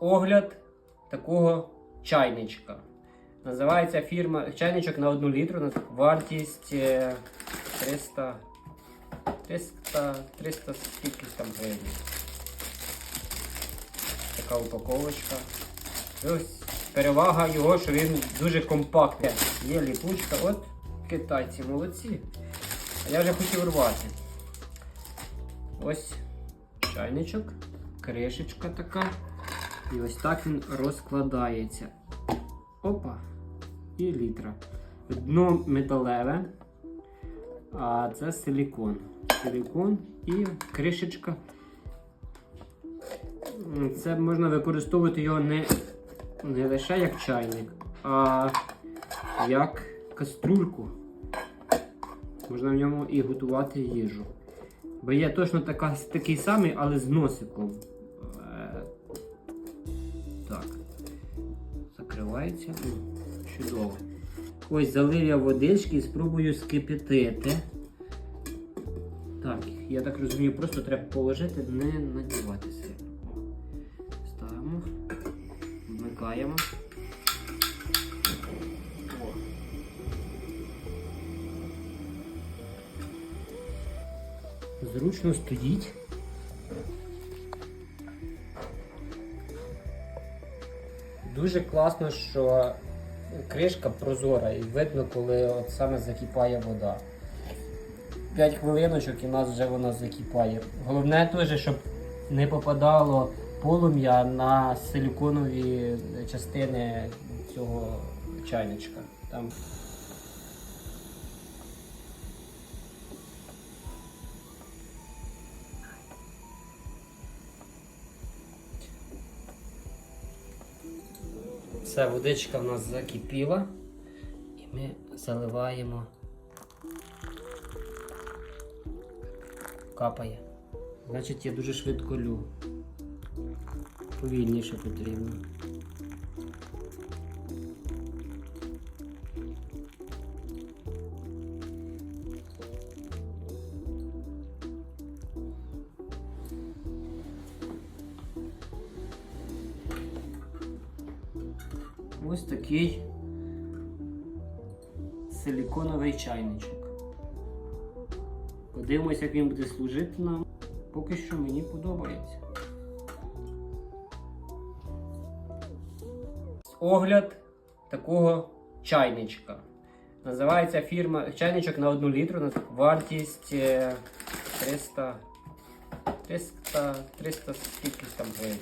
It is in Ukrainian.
огляд такого чайничка. Називається фірма чайничок на 1 літру. Вартість е, 300, 300, 300 скільки там гривень. Така упаковочка. Ось перевага його, що він дуже компактний. Є ліпучка. От китайці молодці. А я вже хотів рвати. Ось чайничок, кришечка така. І ось так він розкладається. Опа. І літра. Дно металеве, а це силікон. Силікон і кришечка. Це можна використовувати його не, не лише як чайник, а як каструльку. Можна в ньому і готувати їжу. Бо є точно така, такий самий, але з носиком. Закривається. О, Чудово. Ось залив я водички і спробую скипятити. Так, я так розумію, просто треба положити, не надівати сильно. Ставимо, вмикаємо. Зручно стоїть. Дуже класно, що кришка прозора і видно, коли от саме закипає вода. 5 хвилиночок і нас вже вона закипає. Головне теж, щоб не попадало полум'я на силіконові частини цього чайничка. Там Все, водичка в нас закипіла. І ми заливаємо. Капає. Значить, я дуже швидко лю. Повільніше потрібно. Ось такий силіконовий чайничок. Подивимось, як він буде служити нам. Поки що мені подобається. Огляд такого чайничка. Називається фірма чайничок на 1 літру. Вартість е, 300, 300, 300 скільки там гривень.